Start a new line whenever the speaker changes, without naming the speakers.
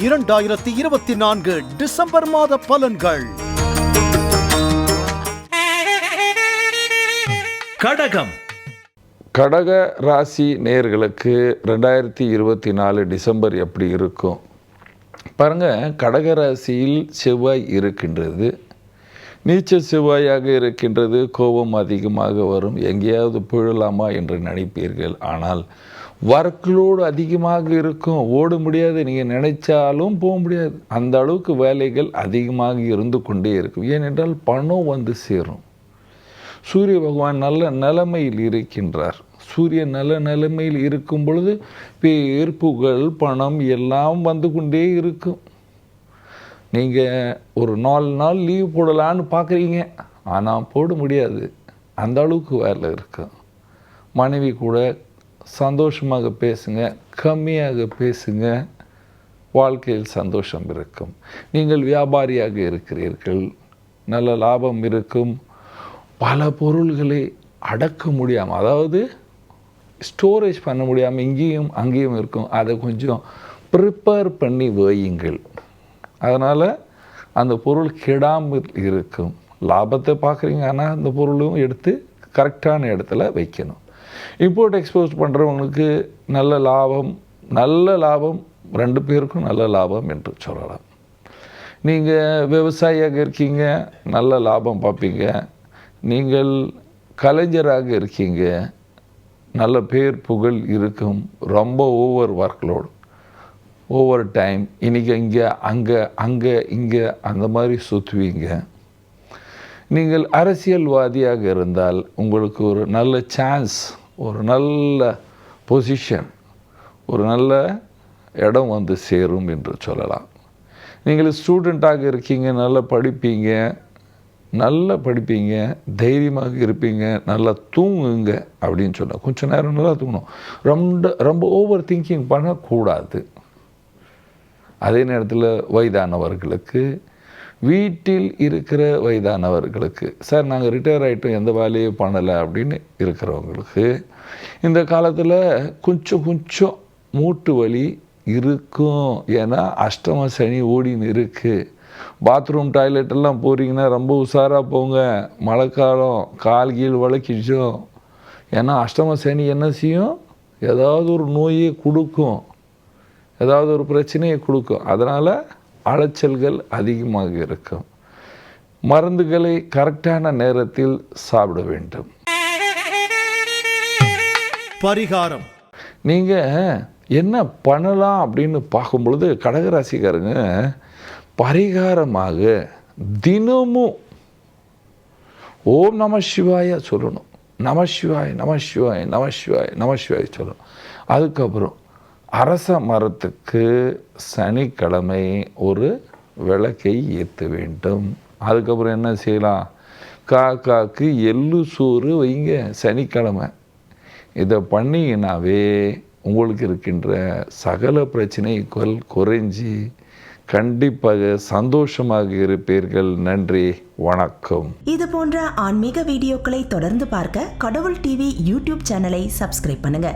இரண்டாயிரத்தி இருபத்தி நான்கு டிசம்பர் மாத பலன்கள். கடகம்.
கடக ராசி நேர்களுக்கு ரெண்டாயிரத்தி இருபத்தி நாலு டிசம்பர் எப்படி இருக்கும்? பாருங்க கடக ராசியில் செவ்வாய் இருக்கின்றது. நீச்ச செவ்வாயாக இருக்கின்றது கோபம் அதிகமாக வரும். எங்கேயாவது புழலாமா என்று நினைப்பீர்கள். ஆனால் ஒர்க்லோடு அதிகமாக இருக்கும். ஓட முடியாது. நீங்கள் நினைச்சாலும் போக முடியாது. அந்த அளவுக்கு வேலைகள் அதிகமாக இருந்து கொண்டே இருக்கும். ஏனென்றால் பணம் வந்து சேரும். சூரிய பகவான் நல்ல நிலைமையில் இருக்கின்றார். சூரியன் நல்ல நிலைமையில் இருக்கும் பொழுது பேர் புகழ் பணம் எல்லாம் வந்து கொண்டே இருக்கும். நீங்கள் ஒரு நாலு நாள் லீவ் போடலான்னு பார்க்குறீங்க. ஆனால் போட முடியாது. அந்த அளவுக்கு வேலை இருக்கும் மனைவி கூட சந்தோஷமாக பேசுங்க கம்மியாக பேசுங்க. வாழ்க்கையில் சந்தோஷம் இருக்கும். நீங்கள் வியாபாரியாக இருக்கிறீர்கள். நல்ல லாபம் இருக்கும். பல பொருள்களை அடக்க முடியாமல் அதாவது ஸ்டோரேஜ் பண்ண முடியாமல் இங்கேயும் அங்கேயும் இருக்கும். அதை கொஞ்சம் ப்ரிப்பேர் பண்ணி வையுங்கள். அதனால் அந்த பொருள் கெடாமல் இருக்கும். லாபத்தை பார்க்குறீங்க ஆனால் அந்த பொருளும் எடுத்து கரெக்டான இடத்துல வைக்கணும். இம்போர்ட் எக்ஸ்போர்ட் பண்ணுறவங்களுக்கு நல்ல லாபம் நல்ல லாபம் ரெண்டு பேருக்கும் நல்ல லாபம் என்று சொல்லலாம். நீங்கள் விவசாயியாக இருக்கீங்க நல்ல லாபம் பார்ப்பீங்க. நீங்கள் கலைஞராக இருக்கீங்க நல்ல பேர் புகழ் இருக்கும் ரொம்ப ஓவர் ஒர்க்லோடு ஓவர் டைம் இன்றைக்கி இங்கே அங்கே அங்கே இங்கே அந்த மாதிரி சுற்றுவீங்க நீங்கள் அரசியல்வாதியாக இருந்தால் உங்களுக்கு ஒரு நல்ல சான்ஸ் ஒரு நல்ல பொசிஷன் ஒரு நல்ல இடம் வந்து சேரும் என்று சொல்லலாம். நீங்கள் ஸ்டூடெண்ட்டாக இருக்கீங்க நல்லா படிப்பீங்க நல்லா படிப்பீங்க தைரியமாக இருப்பீங்க நல்லா தூங்குங்க அப்படின்னு சொன்னால் கொஞ்சம் நேரம் நல்லா தூங்கணும். ரொம்ப ரொம்ப ஓவர் திங்கிங் பண்ணக்கூடாது. அதே நேரத்தில் வயதானவர்களுக்கு வீட்டில் இருக்கிற வயதானவர்களுக்கு சார் நாங்கள் ரிட்டையர் ஆகிட்டோம் எந்த வேலையும் பண்ணலை அப்படின்னு இருக்கிறவங்களுக்கு இந்த காலத்தில் கொஞ்சம் கொஞ்சம் மூட்டு வலி இருக்கும். ஏன்னா அஷ்டம சனி ஓடின்னு இருக்குது பாத்ரூம் டாய்லெட் எல்லாம் போகிறீங்கன்னா ரொம்ப உஷாராக போங்க. மழைக்காலம் கால் கீழ் வளைக்கிச்சோம் ஏன்னா அஷ்டம சனி என்ன செய்யும்? ஏதாவது ஒரு நோயை கொடுக்கும். ஏதாவது ஒரு பிரச்சனையை கொடுக்கும். அதனால் அலைச்சல்கள் அதிகமாக இருக்கும். மருந்துகளை கரெக்டான நேரத்தில் சாப்பிட வேண்டும்.
பரிகாரம்.
நீங்கள் என்ன பண்ணலாம் அப்படின்னு பார்க்கும் பொழுது கடகராசிக்காரங்க பரிகாரமாக தினமும் ஓம் நம சிவாய சொல்லணும். நம சிவாய் நம சிவாய் நம சிவாய் நம சிவாய் சொல்லணும். அதுக்கப்புறம் அரச மரத்துக்கு சனிக்கிழமை ஒரு விளக்கை ஏற்ற வேண்டும். அதுக்கப்புறம் என்ன செய்யலாம்? காக்காக்கு எள்ளு சோறு வைங்க சனிக்கிழமை. இதை பண்ணிங்கனாவே உங்களுக்கு இருக்கின்ற சகல பிரச்சனைகள் குறைஞ்சி கண்டிப்பாக சந்தோஷமாக இருப்பீர்கள். நன்றி வணக்கம்.
இது போன்ற ஆன்மீக வீடியோக்களை தொடர்ந்து பார்க்க கடவுள் டிவி யூடியூப் சேனலை சப்ஸ்கிரைப் பண்ணுங்க.